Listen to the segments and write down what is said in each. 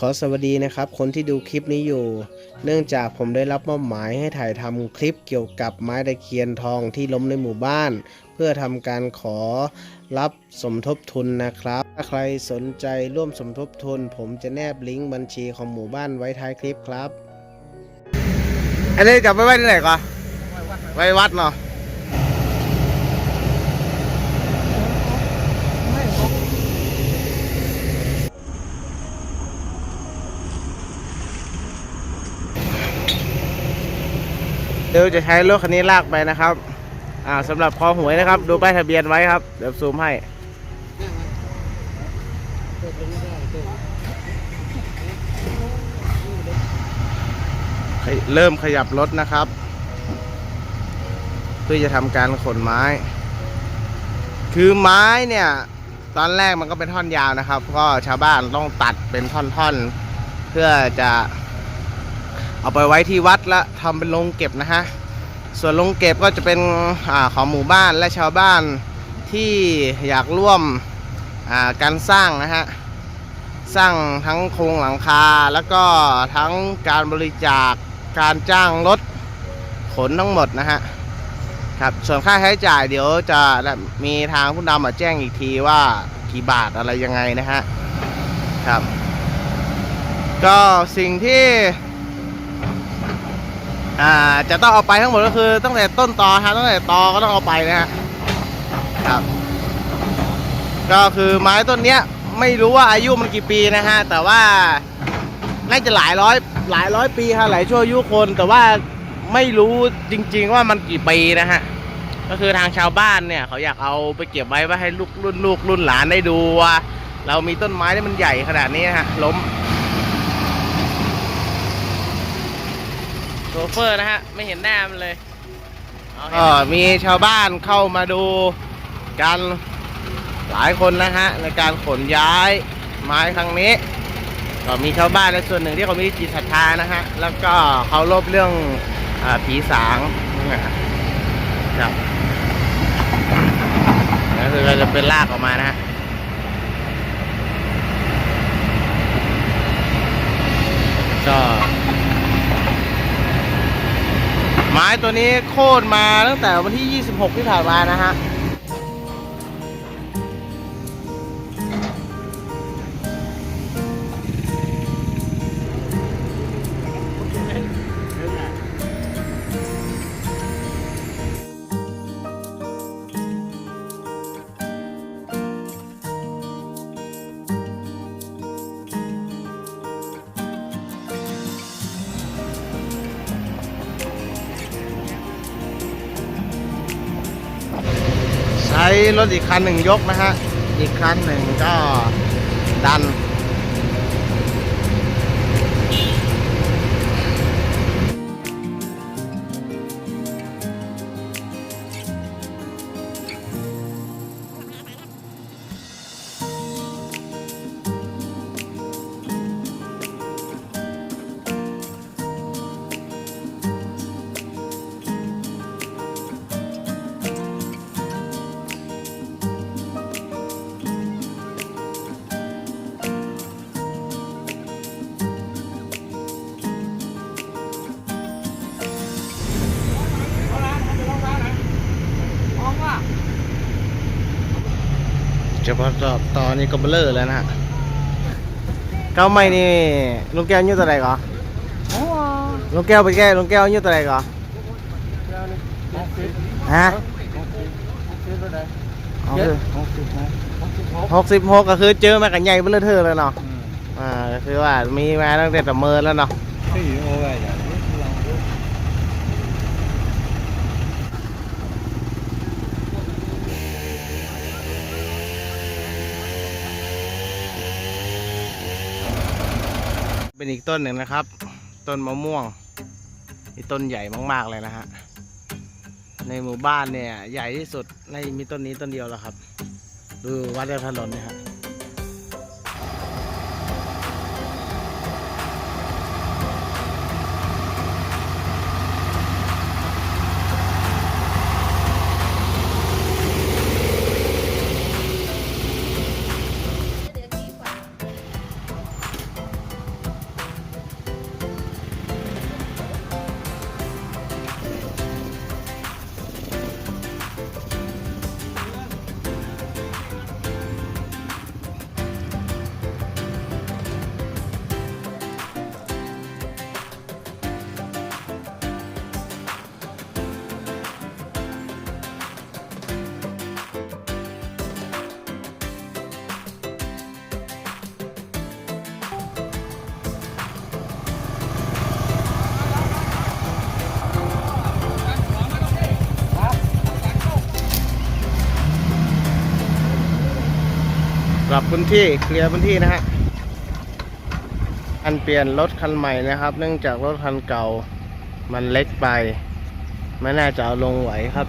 ขอสวัสดีนะครับ คนที่ดูคลิปนี้อยู่ เนื่องจากผมได้รับมอบหมายให้ถ่ายทำคลิปเกี่ยวกับไม้ตะเคียนทองที่ล้มในหมู่บ้าน เพื่อทำการขอรับสมทบทุนนะครับ ถ้าใครสนใจร่วมสมทบทุน ผมจะแนบลิงก์บัญชีของหมู่บ้านไว้ท้ายคลิปครับ อันนี้กลับไปไว้ที่ไหนก่อนไว้วัดเนาะ ดี๋ยวจะใช้รถคันนี้ลากไปนะครับ อ่าสำหรับคอหวยนะครับ ดูป้ายทะเบียนไว้ครับ เดี๋ยวซูมให้เริ่มขยับรถนะครับ เพื่อจะทำการขนไม้ คือไม้เนี่ย ตอนแรกมันก็เป็นท่อนยาวนะครับ ก็ชาวบ้านต้องตัดเป็นท่อนๆ เพื่อจะ เอาไปไว้ที่วัดและทำเป็นโรงเก็บนะฮะ ส่วนโรงเก็บก็จะเป็นอของหมู่บ้านและชาวบ้านที่อยากร่วมการสร้างนะฮะ สร้างทั้งโครงหลังคาแล้วก็ทั้งการบริจาคการจ้างรถขนทั้งหมดนะฮะครับส่วนค่าใช้จ่ายเดี๋ยวจะมีทางผู้นำมาแจ้งอีกทีว่ากี่บาทอะไรยังไงนะฮะครับ ก็สิ่งที่ อ่าจะต้องเอาไปทั้งหมดก็คือตั้งแต่ต้นตอฮะตั้งแต่ตอก็ต้องเอาไปนะฮะครับ ก็คือไม้ต้นเนี้ยไม่รู้ว่าอายุมันกี่ปีนะฮะแต่ว่าน่าจะหลายร้อยหลายร้อยปีฮะหลายชั่วอายุคน แต่ว่าไม่รู้จริง ๆ ว่ามันกี่ปีนะฮะก็คือทางชาวบ้านเนี่ย เขาอยากเอาไปเก็บไว้ไว้ให้ลูกรุ่นลูกรุ่นหลานได้ดูว่าเรามีต้นไม้ที่มันใหญ่ขนาดนี้นะฮะล้ม โชเฟอร์นะฮะ ไม่เห็นหน้ามันเลยก็มีชาวบ้านเข้ามาดูกันหลายคนนะฮะ ในการขนย้ายไม้ครั้งนี้ ก็มีชาวบ้านในส่วนหนึ่งที่เขามีจิตศรัทธานะฮะ แล้วก็เขารบเรื่องอาผีสางนะฮะครับนั่นคือเราจะเป็นลากออกมานะฮะก็ ไม้ตัวนี้โค่นมาตั้งแต่วันที่ 26 ที่ผ่านมานะฮะ รถอีกคันหนึ่งยกนะฮะ อีกคันหนึ่งก็ดัน เฉพาะตอตอนนี้ก็เบลอแล้วนะเก้าไม่นี่ลุงแก้วยุเท่าไหร่ก่อนลุงแก้วไปแก้ลุงแก้วยุเท่าไหร่ก่อนฮะหกสิบหกก็คือเจอมากันใหญ่เบลอเธอเลยเนาะอ่าก็คือว่ามีมาตั้งแต่แต่เมินแล้วเนาะ เป็นอีกต้นหนึ่งนะครับ ต้นมะม่วงนี่ต้นใหญ่มาก ๆ เลยนะฮะ ในหมู่บ้านเนี่ย ใหญ่ที่สุดในมีต้นนี้ต้นเดียวแล้วครับ ดูวัดเรียบถนนเนี่ยฮะ ปรับพื้นที่เคลียร์พื้นที่นะฮะอันเปลี่ยนรถคันใหม่นะครับ เนื่องจากรถคันเก่ามันเล็กไป ไม่น่าจะเอาลงไหวครับ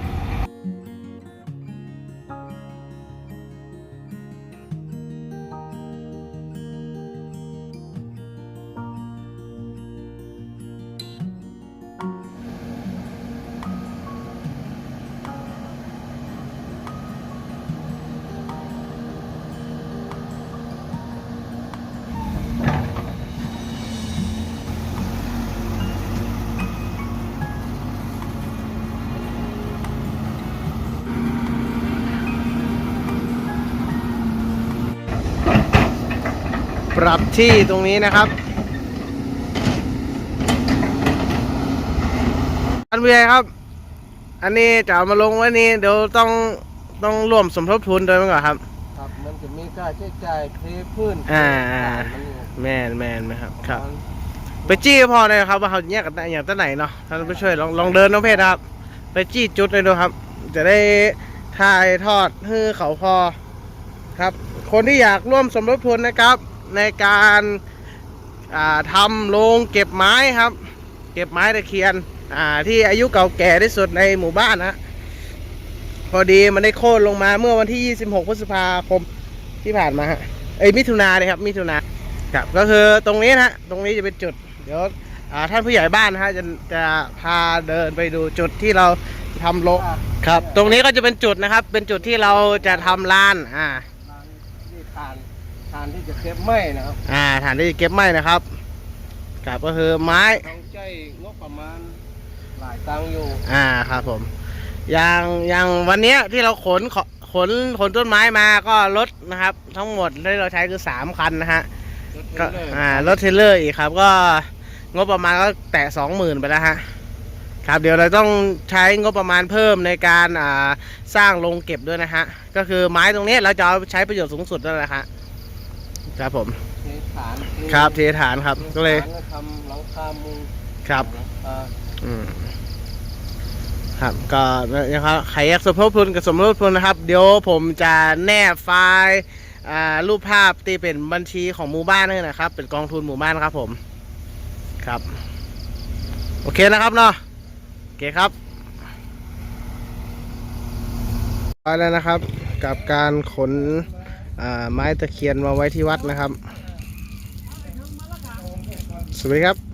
ปรับที่ตรงนี้นะครับอันเวียครับ อันนี้จะเอามาลงไว้นี่เดี๋ยวต้องต้องร่วมสมทบทุนด้วยมั้งก่อนครับ ครับมันจะมีค่าใช้จ่ายเทพื้นอ่าเทมันเนี่ยแมนแมนไหมครับครับมันไปจี้พอเลยครับว่าเขาแยกกันได้อย่างตั้งไหนเนาะท่านผู้ช่วยลองลองเดินน้องเพชรนะครับ ไปจี้จุดเลยดูครับ จะได้ถ่ายทอดให้เขาพอครับ คนที่อยากร่วมสมทบทุนนะครับ ในการาทำโรงเก็บไม้ครับ เก็บไม้ตะเคียนที่อายุเก่าแก่ที่สุดในหมู่บ้านนะพอดีมันได้โค่นลงมาเมื่อวันที่ 26 พฤษภาคมที่ผ่านมาฮะเอ้ยมิถุนาเลยครับมิถุนาครับก็คือตรงนี้นะตรงนี้จะเป็นจุด เดี๋ยวท่านผู้ใหญ่บ้านนะฮะจะจะพาเดินไปดูจุดที่เราทำโลครับ ตรงนี้ก็จะเป็นจุดนะครับ เป็นจุดที่เราจะทำลานอ่า นี่ทานทานที่จะเก็บไม้นะครับอ่าฐานที่เก็บไม้นะครับครับก็คือไม้ต้องใช้งบประมาณหลายตังค์อยู่ อ่าครับผม อย่างอย่างวันเนี้ยที่เราขนขขนขนต้นไม้มาก็รถนะครับ ทั้งหมดที่เราใช้คือสามคันนะฮะก็รถเทรลเลอร์อ่ารถเทรลเลอร์อีกครับ ก็งบประมาณก็แตะสองหมื่นไปแล้วฮะครับเดี๋ยวเราต้องใช้งบประมาณเพิ่มในการอ่าสร้างโรงเก็บด้วยนะฮะก็คือไม้ตรงนี้เราจะเอาใช้ประโยชน์สูงสุดนั่นแหละฮะ ครับผม เทฐานทครับเทฐานครับ ก็เลยฐานก็ทำหลังคามุงครับหลังคาอืมครับก็นะครับใครอยากสมทบทุนกับสมทบทุนนะครับ เดี๋ยวผมจะแนบไฟล์อ่ารูปภาพที่เป็นบัญชีของหมู่บ้านนี่นะครับ เป็นกองทุนหมู่บ้านครับผมครับ โอเคนะครับเนาะโอเคครับไปแล้วนะครับ กับการขนอ่า ไม้ตะเคียนมาไว้ที่วัดนะครับ สวัสดีครับ